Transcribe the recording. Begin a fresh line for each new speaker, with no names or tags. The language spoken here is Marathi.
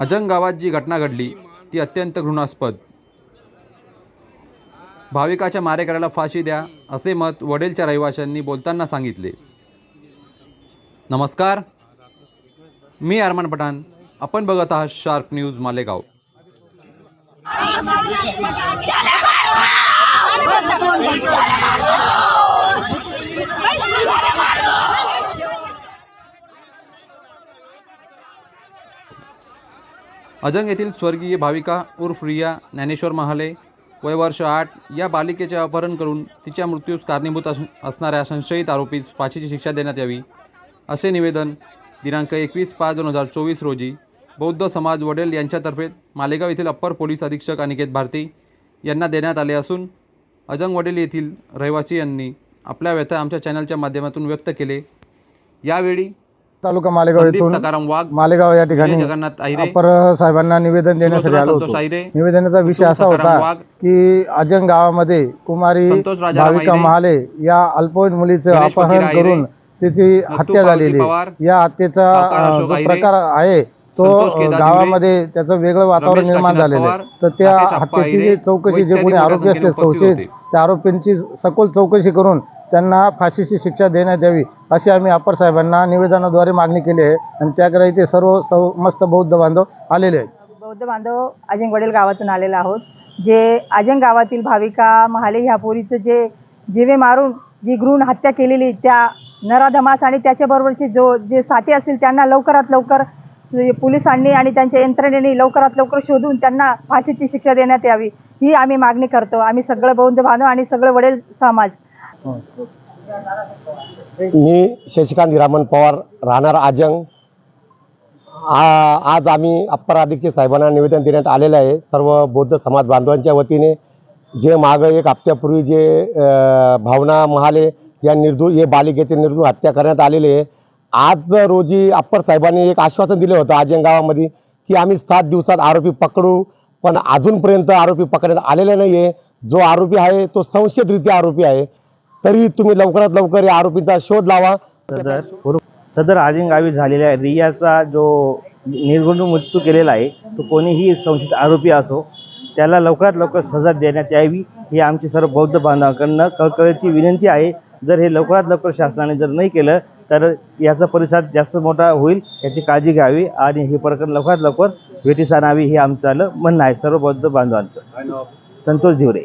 अजंग गावात जी घटना घडली ती अत्यंत घृणास्पद. भाविकाच्या मारेकऱ्याला फाशी द्या असे मत वडेलच्या रहिवाशांनी बोलताना सांगितले. नमस्कार. मी अरमान पठाण. आपण बघत आहात शार्क न्यूज मालेगाव. अजंग येथील स्वर्गीय भाविका उर्फ रिया ज्ञानेश्वर महाले वय वर्ष आठ या बालिकेचे अपहरण करून तिच्या मृत्यूस कारणीभूत अस असणाऱ्या संशयित आरोपीस फाशीची शिक्षा देण्यात यावी असे निवेदन दिनांक एकवीस पाच दोन हजार चोवीस रोजी बौद्ध समाज वडेल यांच्यातर्फे मालेगाव येथील अप्पर पोलीस अधीक्षक अनिकेत भारती यांना देण्यात आले असून अजंग वडेल येथील रहिवासी यांनी आपल्या व्यथा आमच्या चॅनलच्या माध्यमातून व्यक्त केले. यावेळी
तालुका मालेगाव
संदीप
येथून
सकाराम वाघ
मालेगाव या ठिकाणी
जगन्नाथ
अपर साहेबांना निवेदन देण्यासाठी
सुलोचना
आलो
संतोष
होतो निवेदनाचा विषय असा होता
वाघ
की अजंग गावामध्ये कुमारी
संतोष राजाराम
भाविका महाले या अल्पवयीन मुलीचं
गणेश
अपहरण करून तिची हत्या झालेली
पवार,
आहे. या हत्येचा
सावकार
अ,
अशोक
जो प्रकार आहे तो
संतोष
अ,
केदार
गावामध्ये त्याचं वेगळं वातावरण
रमेश
निर्माण
काशीनाथ
झालेलं
पवार,
आहे तर त्या
राकेश
हत्येची जी चौकशी जे कोणी आरोपी असतील संशयित. त्या आरोपींची सखोल चौकशी करून त्यांना फाशीची शिक्षा देण्यात यावी अशी आम्ही अप्पर साहेबांना निवेदनाद्वारे मागणी केली आहे. आणि त्याकडे इथे सर्व समस्त बौद्ध बांधव आलेले आहेत.
बौद्ध बांधव अजंग वडील गावातून आलेलो आहोत. जे अजंग गावातील भाविका महाले ह्या पोरीचं जे जिवे मारून जी घृण हत्या केलेली त्या नराधमास आणि त्याच्याबरोबरचे जो जे साथी असतील त्यांना लवकरात लवकर पोलिसांनी आणि त्यांच्या यंत्रणेने लवकरात लवकर शोधून त्यांना फाशीची शिक्षा देण्यात यावी ही आम्ही मागणी करतो. आम्ही सगळं बौद्ध बांधव आणि सगळं वडील समाज
मी शशिकांत हिरामन पवार राहणार आजंग. आज आम्ही अप्पर अधीक्षक साहेबांना निवेदन देण्यात आलेलं आहे. सर्व बौद्ध समाज बांधवांच्या वतीने जे मागं एक हप्त्यापूर्वी जे भावना महाले या निर्दू हे बालिकेचे निर्दू हत्या करण्यात आलेले आहे. आज रोजी अप्पर साहेबांनी एक आश्वासन दिलं होतं आजंग गावामध्ये की आम्ही सात दिवसात आरोपी पकडू पण अजूनपर्यंत आरोपी पकडण्यात आलेला नाही आहे जो आरोपी आहे तो संशयितरित्या आरोपी आहे. तरी तुम्ही लवकरात लवकर या आरोपीचा शोध लावा.
सदर सदर आजिंगावी झालेल्या रियाचा जो निर्गुण मृत्यू केलेला आहे तो कोणीही संशयित आरोपी असो त्याला लवकरात लवकर सजा देण्यात यावी ही आमची सर्व बौद्ध बांधवांकडनं कळकळीची विनंती आहे. जर हे लवकरात लवकर शासनाने जर नाही केलं तर याचा परिसर जास्त मोठा होईल याची काळजी घ्यावी आणि हे प्रकरण लवकरात लवकर भेटीस आणावी हे आमचं म्हणणं आहे. सर्व बौद्ध बांधवांचं. संतोष धिवरे.